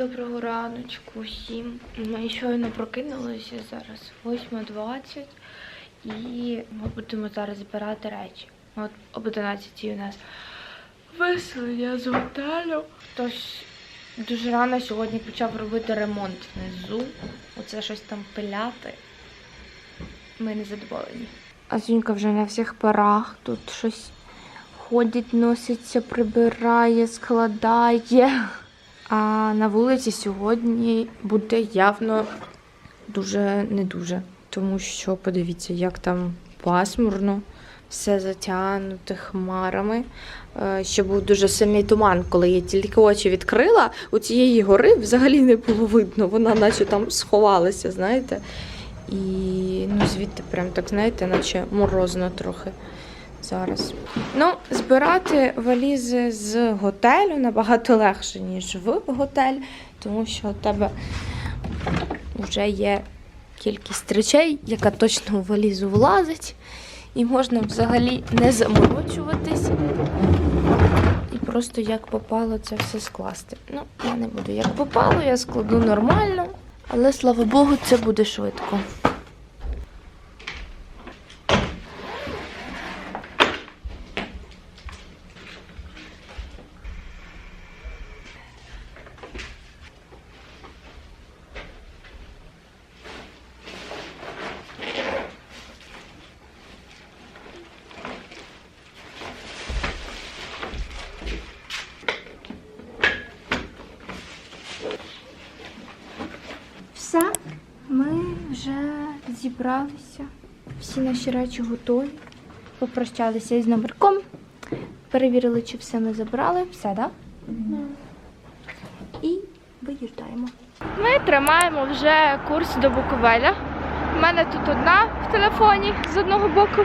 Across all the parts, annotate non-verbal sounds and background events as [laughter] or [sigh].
Доброго раночку всім. Ми щойно прокинулися зараз 8.20 і ми будемо зараз збирати речі. От об 11 у нас виселення з готелю. Тож дуже рано сьогодні почав робити ремонт внизу. Оце щось там пиляти. Ми не задоволені. А Зінька вже на всіх парах тут щось ходить, носиться, прибирає, складає. А на вулиці сьогодні буде явно дуже не дуже. Тому що подивіться, як там пасмурно, все затягнуте хмарами. Е, Ще був дуже сильний туман, коли я тільки очі відкрила. У цієї гори взагалі не було видно. Вона наче там сховалася, знаєте. І ну, звідти прям так, знаєте, наче морозно трохи зараз. Ну, збирати валізи з готелю набагато легше, ніж в готель, тому що у тебе вже є кількість речей, яка точно в валізу влазить. І можна взагалі не заморочуватись і просто як попало це все скласти. Ну, я не буду як попало, я складу нормально, але слава Богу, це буде швидко. Все, ми вже зібралися. Всі наші речі готові. Попрощалися із номерком. Перевірили, чи все ми забрали. Все, так? І виїжджаємо. Ми тримаємо вже курс до Буковеля. У мене тут одна в телефоні з одного боку,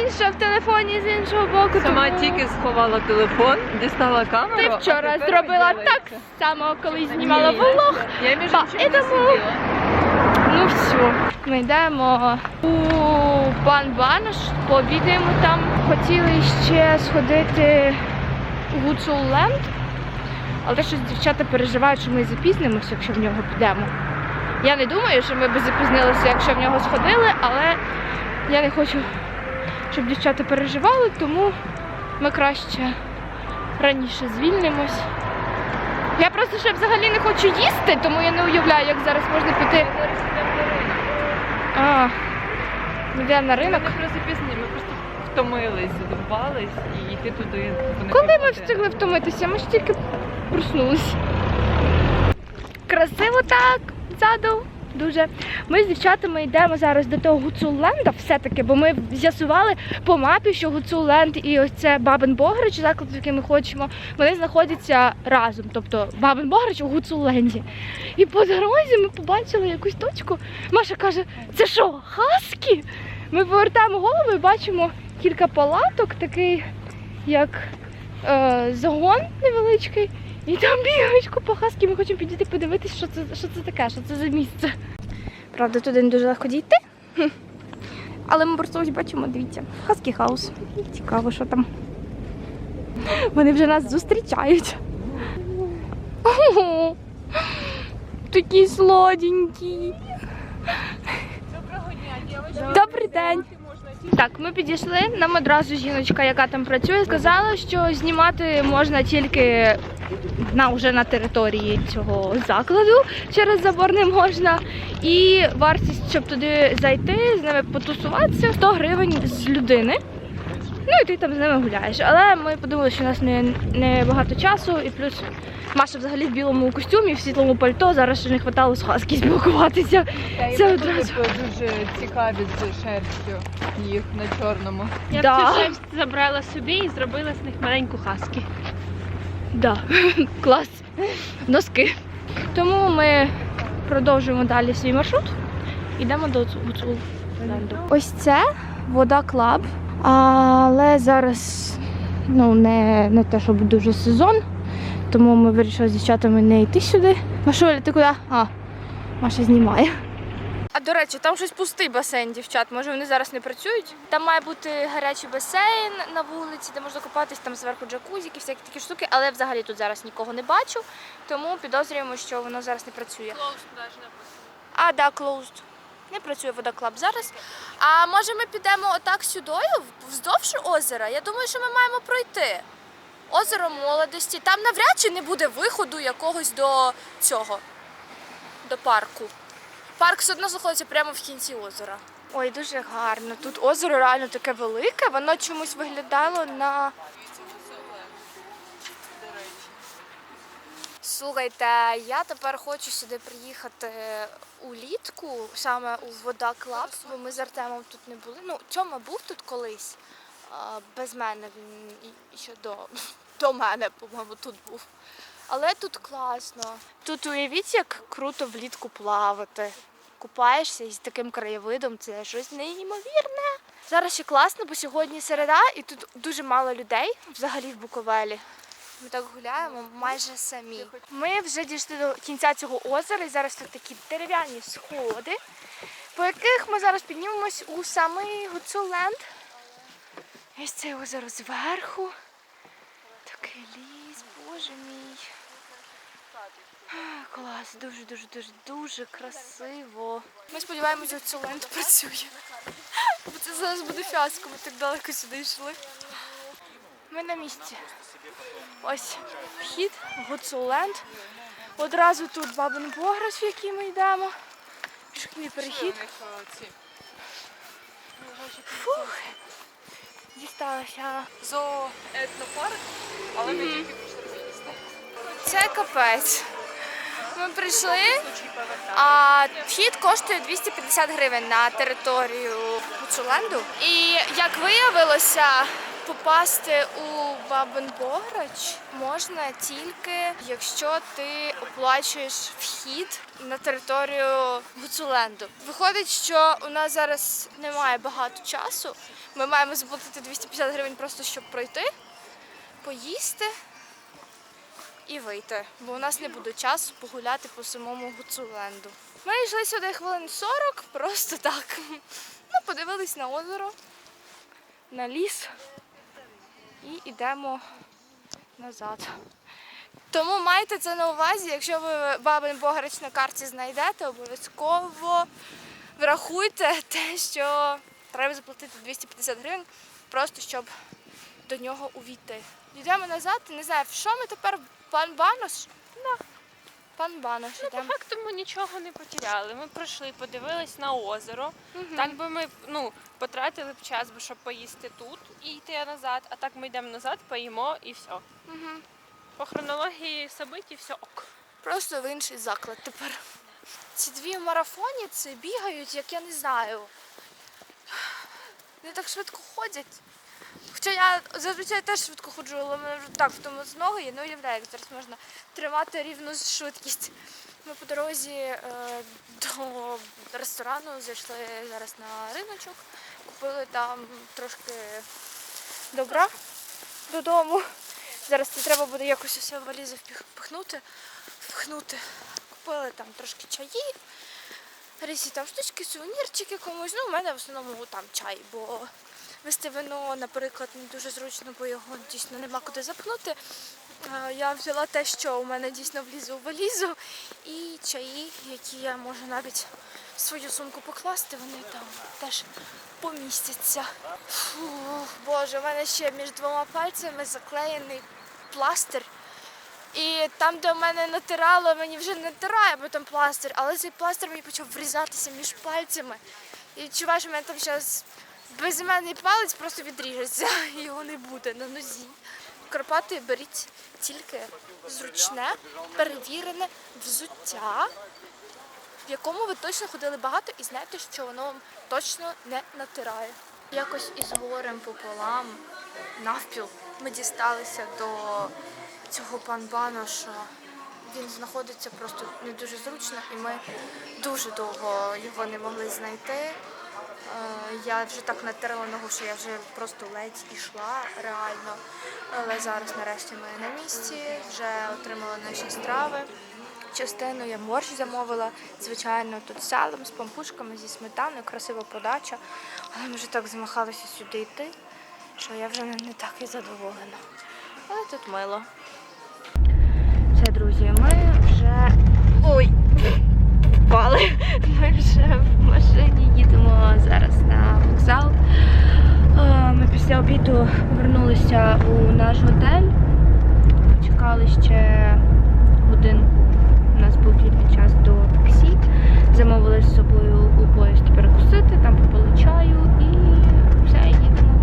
інша в телефоні з іншого боку. Сама тому- тільки сховала телефон, дістала камеру. Ти вчора зробила так само, коли знімала Ні. влог. Я між Ба, іншим і не тому- сиділа. Ну все, ми йдемо у пан Банош, пообідаємо там. Хотіли ще сходити у Гуцулленд, але щось дівчата переживають, що ми запізнимося, якщо в нього підемо. Я не думаю, що ми б запізнилися, якщо в нього сходили, але я не хочу, щоб дівчата переживали, тому ми краще раніше звільнимось. Я просто ще взагалі не хочу їсти, тому я не уявляю, як зараз можна піти. А, йде на Ми ринок. не просто пізні, ми просто втомились, задовбались і йти туди. типу, Коли ми встигли втомитися? Ми ж тільки проснулись. Красиво так, ззаду. Дуже. Ми з дівчатами йдемо зараз до того Гуцулленда все-таки, бо ми з'ясували по мапі, що Гуцулленд і ось це Бабин Богрич, заклад, в який ми хочемо, вони знаходяться разом. Тобто Бабин Богрич у Гуцулленді. І по дорозі ми побачили якусь точку. Маша каже: це що, хаскі? Ми повертаємо голову і бачимо кілька палаток, такий як е, загон невеличкий. І там бігають купа хаски. Ми хочемо підійти подивитися, що це, що це таке, що це за місце. Правда, туди не дуже легко дійти. Але ми просто ось бачимо, дивіться, хаски хаус. Цікаво, що там. Вони вже нас зустрічають. Ого, Такі сладенькі. Добрий день. Так, ми підійшли. Нам одразу жіночка, яка там працює, сказала, що знімати можна тільки на вже на території цього закладу. Через забор не можна. І вартість, щоб туди зайти, з ними потусуватися, 100 гривень з людини. Ну і ти там з ними гуляєш. Але ми подумали, що у нас не, не багато часу, і плюс Маша взагалі в білому костюмі, в світлому пальто. Зараз ще не хватало з хаски спілкуватися. Та Це одразу. типу, дуже цікаві з шерстю їх на чорному. Я б Да. цю шерсть забрала собі і зробила з них маленьку хаскі. Да, [laughs] клас. Носки. Тому ми продовжуємо далі свій маршрут. Йдемо до Гуцулленду. Ось це вода клаб. Але зараз ну, не, не те, щоб дуже сезон. Тому ми вирішили з дівчатами не йти сюди. Машуля, ти куди? А, Маша знімає. А до речі, там щось пустий басейн, дівчат. Може вони зараз не працюють? Там має бути гарячий басейн на вулиці, де можна купатись, там зверху джакузіки, всякі такі штуки, але взагалі тут зараз нікого не бачу, тому підозрюємо, що воно зараз не працює. А, да, closed. Не працює водоклаб зараз. А може ми підемо отак сюдою, вздовж озера? Я думаю, що ми маємо пройти. Озеро молодості. Там навряд чи не буде виходу якогось до цього, до парку. Парк все одно знаходиться прямо в кінці озера. Ой, дуже гарно. Тут озеро реально таке велике, воно чомусь виглядало на. Слухайте, я тепер хочу сюди приїхати улітку, саме у Вода Клаб, бо ми з Артемом тут не були. Ну, Тьома був тут колись. Без мене він ще до, [laughs] до мене, по-моєму, тут був. Але тут класно. Тут уявіть, як круто влітку плавати. Купаєшся із таким краєвидом, це щось неймовірне. Зараз ще класно, бо сьогодні середа і тут дуже мало людей взагалі в Буковелі. Ми так гуляємо майже самі. Ми вже дійшли до кінця цього озера, і зараз тут такі дерев'яні сходи, по яких ми зараз піднімемось у самий Гуцуленд. Ось це озеро зверху. Такий ліс, боже мій. Клас, дуже, дуже, дуже, дуже красиво. Ми сподіваємося, що Гуцуленд працює. Бо це зараз буде фіаско, ми так далеко сюди йшли. Ми на місці. Ось вхід, Гуцуленд. Одразу тут бабин пограш, в який ми йдемо. Пішохідний перехід. Фух. Дісталася. Зоо етнопарк, але ми тільки виїзди. Це капець. Ми прийшли, а вхід коштує 250 гривень на територію Гуцуленду. І як виявилося, попасти у Бабин Бограч можна тільки якщо ти оплачуєш вхід на територію Гуцуленду. Виходить, що у нас зараз немає багато часу. Ми маємо заплатити 250 гривень просто щоб пройти, поїсти і вийти, бо у нас не буде часу погуляти по самому Гуцуленду. Ми йшли сюди хвилин 40, просто так. Ну, подивились на озеро, на ліс і йдемо назад. Тому майте це на увазі, якщо ви бабин Богарич на карті знайдете, обов'язково врахуйте те, що треба заплатити 250 гривень, просто щоб до нього увійти. Йдемо назад, не знаю, що ми тепер пан Банос? Да. Пан Банош Ну, по факту ми нічого не потеряли. Ми пройшли, подивились на озеро. Мгм. Так би ми ну, потратили б час, щоб поїсти тут і йти назад, а так ми йдемо назад, поїмо і все. Мгм. По хронології событий все ок. Просто в інший заклад тепер. Ці дві марафоніці бігають, як я не знаю. Вони так швидко ходять. Хоча я зазвичай теж швидко ходжу, але мене вже так втому з ноги, я не уявляю, як зараз можна тримати рівну швидкість. Ми по дорозі е, до ресторану зайшли зараз на риночок, купили там трошки добра додому. Зараз це треба буде якось усе в валізи впихнути. Впихнути. Купили там трошки чаї, різні там штучки, сувенірчики комусь. Ну, у мене в основному там чай, бо вести вино, наприклад, не дуже зручно, бо його дійсно нема куди запхнути. Е, Я взяла те, що у мене дійсно влізу у валізу, і чаї, які я можу навіть в свою сумку покласти, вони там теж помістяться. Фух, Боже, у мене ще між двома пальцями заклеєний пластир. І там, де у мене натирало, мені вже не натирає, бо там пластир, але цей пластир мені почав врізатися між пальцями. І відчуваю, що в мене там зараз безіменний палець просто відріжеться, [laughs] його не буде на нозі. Карпати беріть тільки зручне, перевірене взуття, в якому ви точно ходили багато і знаєте, що воно вам точно не натирає. Якось із горем пополам, навпіл, ми дісталися до цього панбаноша. Він знаходиться просто не дуже зручно, і ми дуже довго його не могли знайти. Е, Я вже так натерла ногу, що я вже просто ледь ішла реально. Але зараз нарешті ми на місці, вже отримали наші страви. частину я борщ замовила, звичайно, тут з салом, з пампушками, зі сметаною, красива подача. Але ми вже так замахалися сюди йти, що я вже не так і задоволена. Але тут мило. Все, друзі, ми вже. Ой! Впали. [laughs] Ми вже машині їдемо зараз на вокзал. Е, Ми після обіду повернулися у наш готель. Чекали ще годинку. У нас був вільний час до таксі. Замовили з собою у поїзд перекусити, там попили чаю і все, їдемо.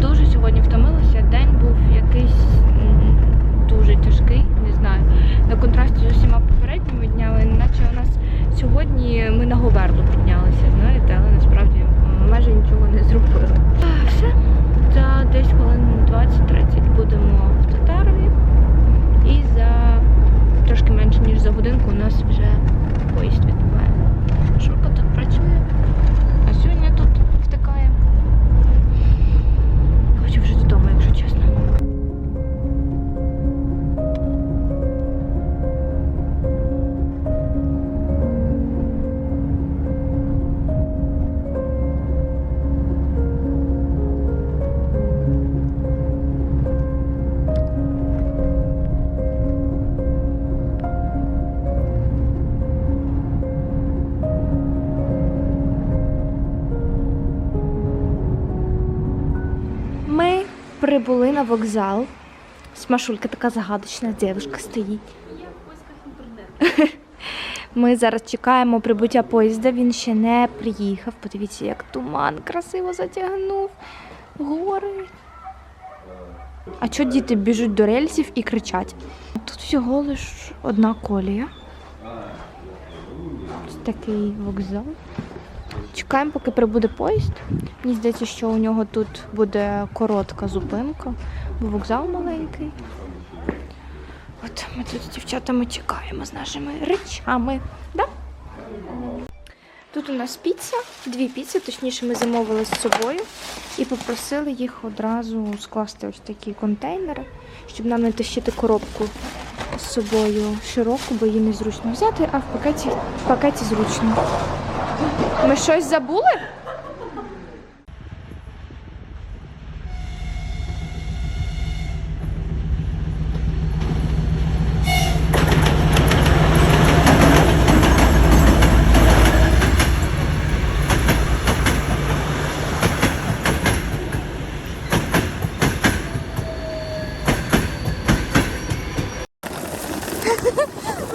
Дуже сьогодні втомилася. День був якийсь дуже тяжкий, не знаю. На контрасті з усіма попередніми днями, наче у нас сьогодні ми на Говерлу піднялися, знаєте, але насправді майже нічого не зробили. Все, за десь хвилин 20-30 будемо в Татарові. І за трошки менше ніж за годинку у нас вже поїзд відбуває. Шурка тут працює, на вокзал. Смашулька така загадочна дівчинка стоїть. [laughs] Ми зараз чекаємо прибуття поїзда. Він ще не приїхав. Подивіться, як туман красиво затягнув. Гори. А чого діти біжуть до рельсів і кричать? Тут всього лиш одна колія. Ось такий вокзал. Чекаємо, поки прибуде поїзд. Мені здається, що у нього тут буде коротка зупинка, бо вокзал маленький. От ми тут з дівчатами чекаємо з нашими речами. Да? Тут у нас піца, дві піци, точніше, ми замовили з собою і попросили їх одразу скласти ось такі контейнери, щоб нам не тащити коробку з собою широку, бо її незручно взяти, а в пакеті, в пакеті зручно. Ми щось забули?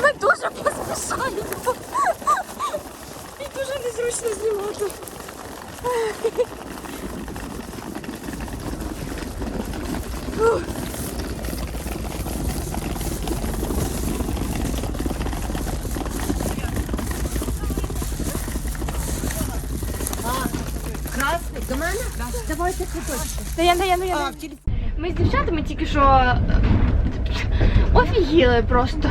Ми дуже поспішаємо. І дуже незручно знімати. Красний, до мене? Давайте квиточки. Та я, та я, та я. А, в телефон. Ми з дівчатами тільки що е, офігіли просто.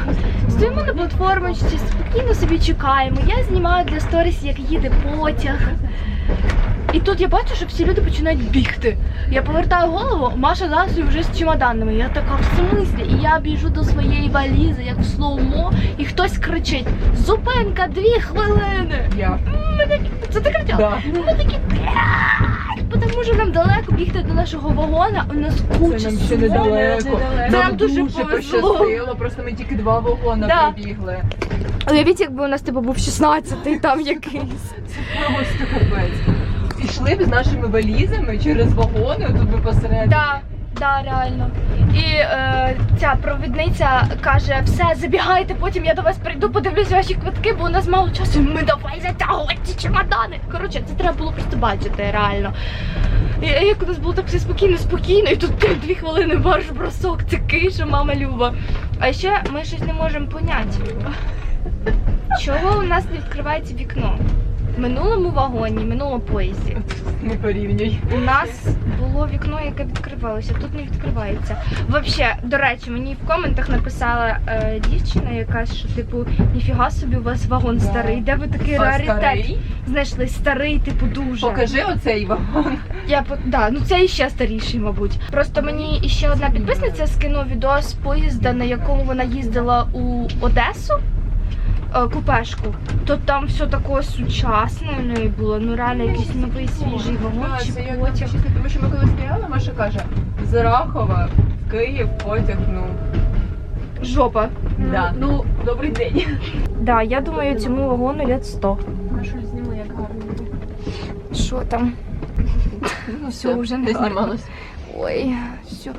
Стоїмо на платформочці, спокійно собі чекаємо. Я знімаю для сторіс, як їде потяг. І тут я бачу, що всі люди починають бігти. Я повертаю голову, Маша Засою вже з чемоданами. Я така в смислі, і я біжу до своєї валізи, як в слоумо, і хтось кричить: Зупинка, дві хвилини! Я. Це ти кричала? Ми такі! Тому що нам далеко бігти до нашого вагона, у нас куча Це нам ще всього. недалеко. Це нам дуже повезло. пощастило, просто ми тільки два вагони Да. пробігли. Уявіть, якби у нас типу був 16-й там якийсь. [laughs] Просто капець. Пішли б з нашими валізами через вагони, тут би посередині. Да, да, реально. І е, ця провідниця каже: все, забігайте, потім я до вас прийду, подивлюсь ваші квитки, бо у нас мало часу. Ми давай затягувати чемодани. Коротше, це треба було просто бачити, реально. І, як у нас було так все спокійно, спокійно, і тут дві хвилини марш бросок, це киша, мама люба. А ще ми щось не можемо поняти. Чого у нас не відкривається вікно? В минулому вагоні, минулому поїзді. [laughs] Не порівнюй. У нас було вікно, яке відкривалося, тут не відкривається. Взагалі, до речі, мені в коментах написала е, дівчина якась, що типу, ніфіга собі у вас вагон Да. старий. Де ви такий А раритет старий? знайшли? Старий, типу, дуже. Покажи оцей вагон. Я да, ну це іще старіший, мабуть. Просто мені іще одна підписниця скинула відео з поїзда, на якому вона їздила у Одесу. Е, купешку, то там все таке сучасне у неї було. Ну реально якийсь новий свіжий вагон чи потяг. тому що ми коли стояли, Маша каже, з Рахова в Київ потяг, ну, Жопа. да. ну, добрий день. Да, я думаю, цьому вагону лет 100. Машу зніми, як гарно. Що там? Ну, все, вже не не знімалось. Ой, все.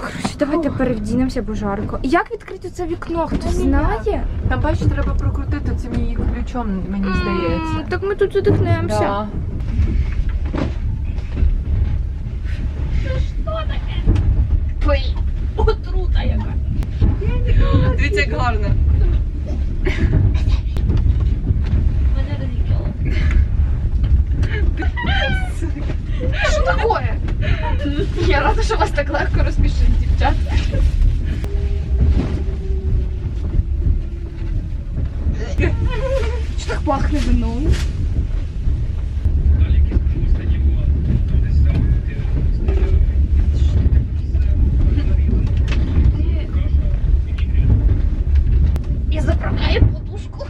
Коротше, давайте перевдінемося, бо жарко. Як відкрити це вікно? Хтось знає? Там, бачиш, треба прокрутити цим її ключом, мені здається. Так ми тут задихнемося. Да. Ой, отрута яка. Дивіться, як гарно. Що таке? Я рада, що вас так легко розпішить, дівчат. Чи так пахне вином? Я заправляю подушку.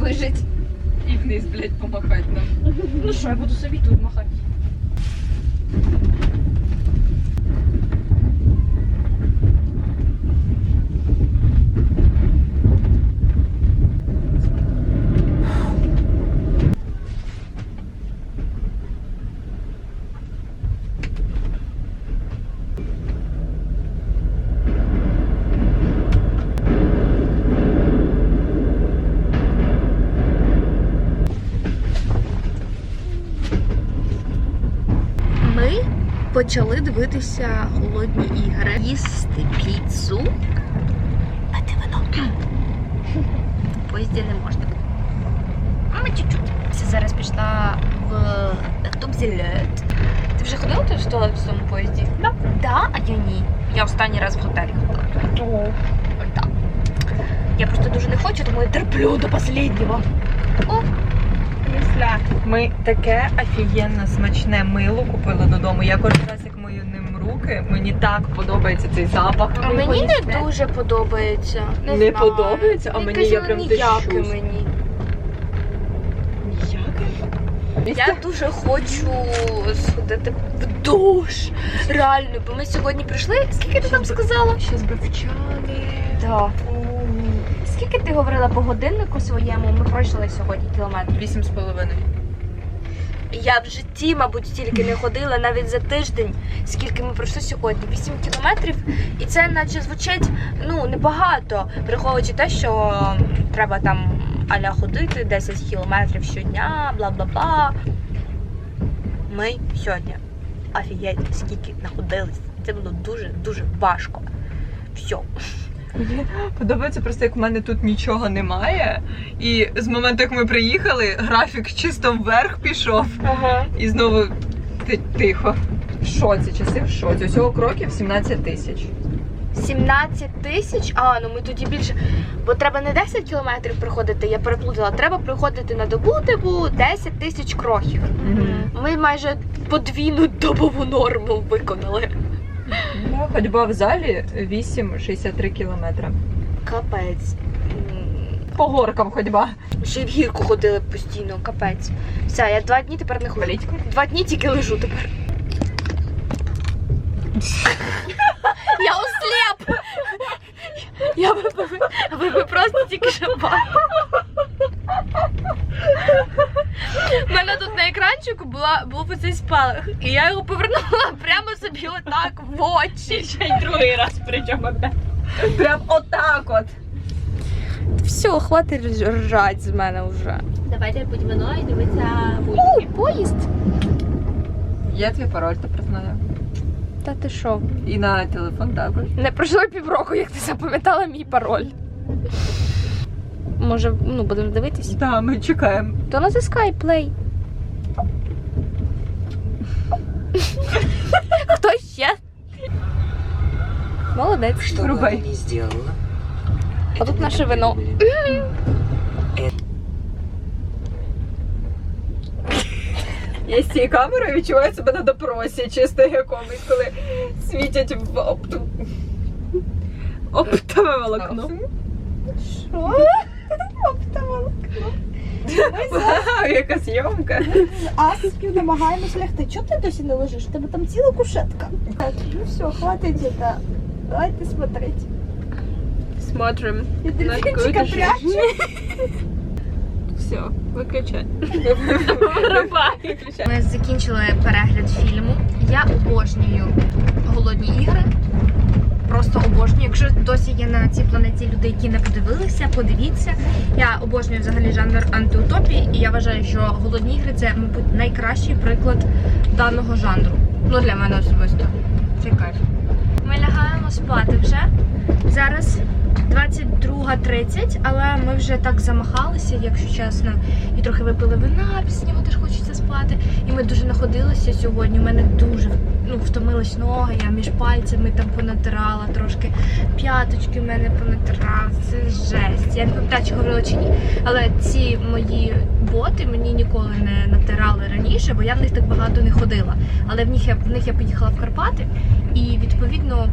Вижить. І вниз, блядь, помахати нам. Ну що, я буду собі тут махати. Ми почали дивитися голодні ігри, їсти піцу. А де вино? В поїзді не можна. Ми чуть-чуть. Зараз пішла в Тубзілет. Ти вже ходила в туалет в цьому поїзді? Да. Да, а я ні. Я останній раз в готелі ходила. Я просто дуже не хочу, тому я терплю до останнього. О, Ми таке офігенно смачне мило купили додому. Я кожен раз, руки, мені так подобається цей запах. А мені не дуже подобається. Не, Не знаю. подобається? А мені я прям ніяке тещусь. мені. Я дуже хочу сходити в душ. Реально, бо ми сьогодні прийшли. Скільки ти там сказала? Щас би вчали. Так. Скільки ти говорила по годиннику своєму? Ми пройшли сьогодні кілометр. Вісім з половиною. Я в житті, мабуть, стільки не ходила навіть за тиждень, скільки ми пройшли сьогодні. 8 кілометрів. І це наче звучить ну небагато, враховуючи те, що треба там аля ходити 10 кілометрів щодня, бла бла бла. Ми сьогодні офігеть, скільки находились. Це було дуже дуже важко. Все. Мені подобається просто, як в мене тут нічого немає. І з моменту, як ми приїхали, графік чисто вверх пішов. Ага. І знову тихо. В шоці, часи в шоці. Усього кроків 17 тисяч. 17 тисяч? А, ну ми тоді більше. Бо треба не 10 кілометрів проходити, я переплутала. Треба проходити на добу, типу 10 тисяч кроків. Ми майже подвійну добову норму виконали. Ну, Ходьба в залі 8,63 кілометри. Капець. По горкам ходьба. Ще й в гірку ходили постійно, капець. Все, я два дні тепер не ходжу. Два дні тільки лежу тепер. Я ослеп! Я ви, ви, просто тільки що бачили. У мене тут на екранчику була, був оцей спалах, і я його повернула прямо собі отак в очі. Ще й другий раз причому. Прям отак от. Все, хватить ржать з мене вже. Давайте пить вино і дивитися Ой, поїзд. Є твій пароль, тепер знаю. Та ти що? І на телефон також. Не пройшло півроку, як ти запам'ятала мій пароль. Може, ну, будемо дивитись? Так, ми чекаємо. То натискай play. Хто ще? Молодець. Ни сделала, А тут наше вино. Я з цією камерою відчуваю себе на допросі, чисто якомусь, коли світять в опту. Оптове волокно. Що? Вау, яка зйомка. Аспів намагаємось лягти. Чого ти досі не лежиш? У тебе там ціла кушетка. Так, ну все, хватить это. Давайте смотреть. Смотрим. Я дельфинчика Накрутишь. прячу. Все, виключай. Ми закінчили перегляд фільму. Я обожнюю голодні ігри. Просто обожнюю. Якщо досі є на цій планеті люди, які не подивилися, подивіться. Я обожнюю взагалі жанр антиутопії, і я вважаю, що голодні ігри це, мабуть, найкращий приклад даного жанру. Ну для мене особисто. Це кайф. Ми лягаємо спати вже. Зараз 22.30, але ми вже так замахалися, якщо чесно, і трохи випили вина, після нього теж хочеться спати. І ми дуже находилися сьогодні. У мене дуже ну, втомились ноги, я між пальцями там понатирала трошки. П'яточки в мене понатирала. Це жесть. Я не пам'ятаю, чи говорила чи ні. Але ці мої боти мені ніколи не натирали раніше, бо я в них так багато не ходила. Але в них я в них я поїхала в Карпати і відповідно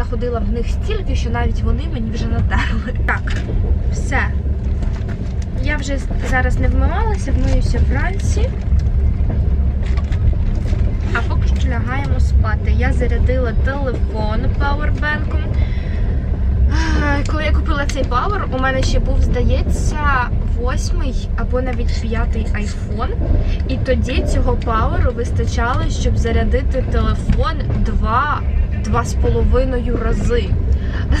находила в них стільки, що навіть вони мені вже натерли. Так, все. Я вже зараз не вмивалася, вмиюся вранці. А поки що лягаємо спати. Я зарядила телефон пауербенком. Коли я купила цей пауер, у мене ще був, здається, восьмий або навіть п'ятий айфон. І тоді цього пауеру вистачало, щоб зарядити телефон два, два з половиною рази.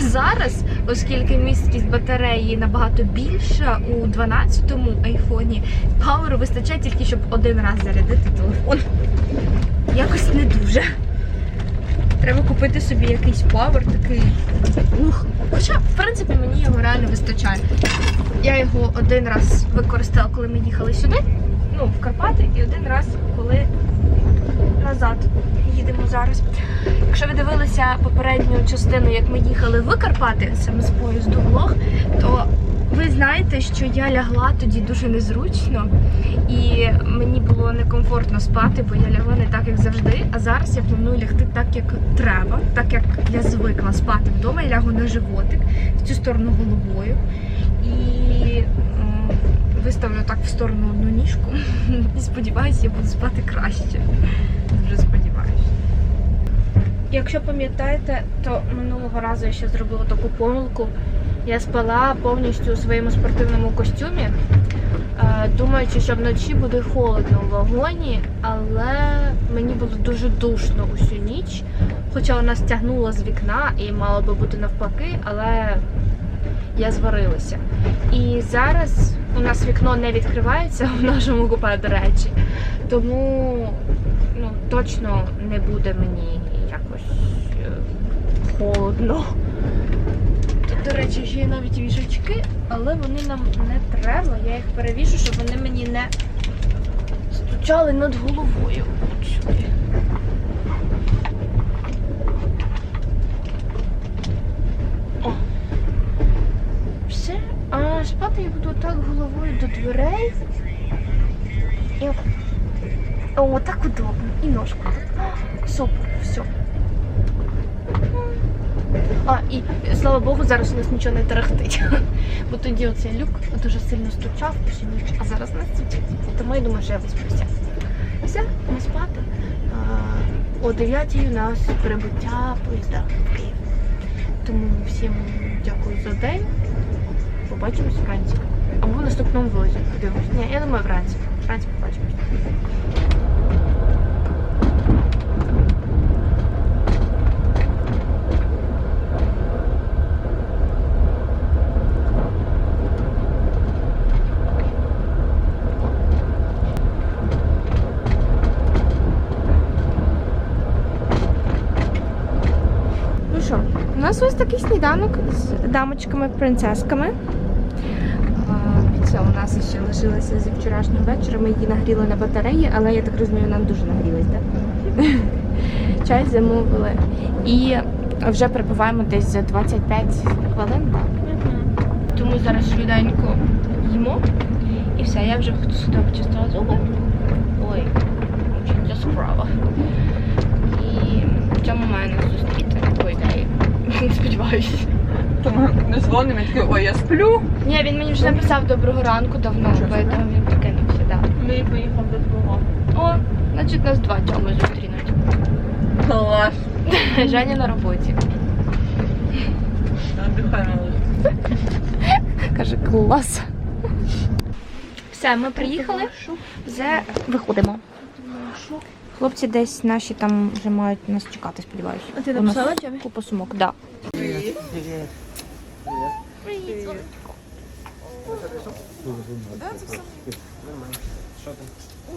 Зараз, оскільки місткість батареї набагато більша у 12-му айфоні, пауеру вистачає тільки, щоб один раз зарядити телефон. Якось не дуже. Треба купити собі якийсь пауер такий. Ух. Хоча, в принципі, мені його реально вистачає. Я його один раз використала, коли ми їхали сюди, ну, в Карпати, і один раз, коли назад їдемо зараз. Якщо ви дивилися попередню частину, як ми їхали в Карпати, саме з поїзду влог, то ви знаєте, що я лягла тоді дуже незручно, і мені було некомфортно спати, бо я лягла не так, як завжди. А зараз я планую лягти так, як треба, так як я звикла спати вдома. Я лягу на животик в цю сторону головою і виставлю так в сторону одну ніжку. [laughs] І сподіваюся, я буду спати краще. Дуже сподіваюся. Якщо пам'ятаєте, то минулого разу я ще зробила таку помилку. Я спала повністю у своєму спортивному костюмі, е, думаючи, що вночі буде холодно у вагоні, але мені було дуже душно усю ніч. Хоча вона стягнула з вікна і мало би бути навпаки, але я зварилася. І зараз у нас вікно не відкривається в нашому купе, до речі. Тому ну, точно не буде мені якось е, холодно. До речі, ще є навіть вішачки, але вони нам не треба. Я їх перевішу, щоб вони мені не стучали над головою. О. Все. А спати я буду так головою до дверей. І. О, так удобно. І ножку. Супер, все. А, і слава Богу, зараз у нас нічого не тарахтить. [laughs] Бо тоді оцей люк дуже сильно стучав усю ніч, а зараз не стучить. Тому я думаю, що я висплюся. Все, ми спати. А, о 9 у нас прибуття поїзда в Київ. Тому всім дякую за день. Побачимось вранці. Або в наступному влозі. Подивимось. Ні, я думаю, вранці. Вранці побачимось. Що, у нас ось такий сніданок з дамочками-принцесками. Це у нас ще лишилося зі вчорашнього вечора. Ми її нагріли на батареї, але я так розумію, нам дуже нагрілась, так? [laughs] Чай замовили. І вже прибуваємо десь за 25 хвилин, так? Тому зараз швиденько їмо. І все, я вже сюди почистила зуби. Ой, це справа. І в цьому мене зустріти, ідеї. Сподіваюся. Тому не дзвонимо, він такий, ой, я сплю. Ні, він мені вже написав доброго ранку давно, поэтому він прикинувся, да. Ми поїхав до твого. О, значить нас два тьоми зустрінуть. Клас. [laughs] Женя на роботі. Каже, клас. Все, ми приїхали. Вже виходимо. Хлопці десь наші там вже мають нас чекати, сподіваюся. А ти У нас написала Тьомі? Купа сумок, так. Да.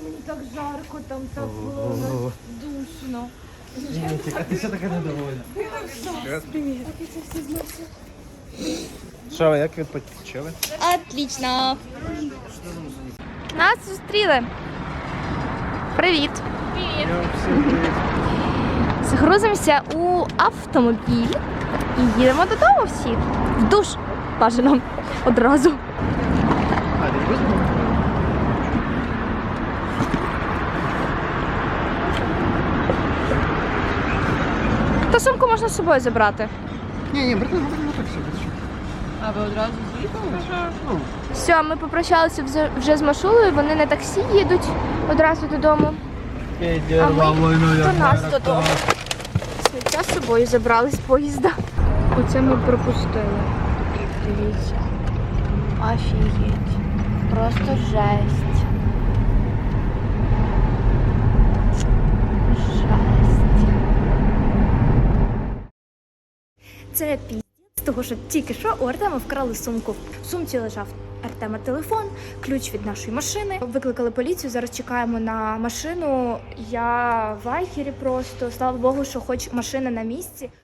Мені так жарко, там так душно. А ти що така недовольна? Привіт. Що, як відпочили? Отлично. Нас зустріли. Привіт. Загрузимося у автомобіль і їдемо додому всі. В душ бажано одразу. Та сумку можна з собою забрати. Ні, ні, брати, брати, так собі. А ви одразу з'їхали? Ну, Все, ми попрощалися вже- вже з Машулею, вони на таксі їдуть одразу додому. А ми до нас додому. Сміття з собою забрали з поїзда. Оце ми пропустили. Дивіться. Офігеть. Просто жесть. Жесть. Це того що тільки що у Артема вкрали сумку. В сумці лежав Артема телефон, ключ від нашої машини. Викликали поліцію. Зараз чекаємо на машину. Я в айхері просто слава Богу, що хоч машина на місці.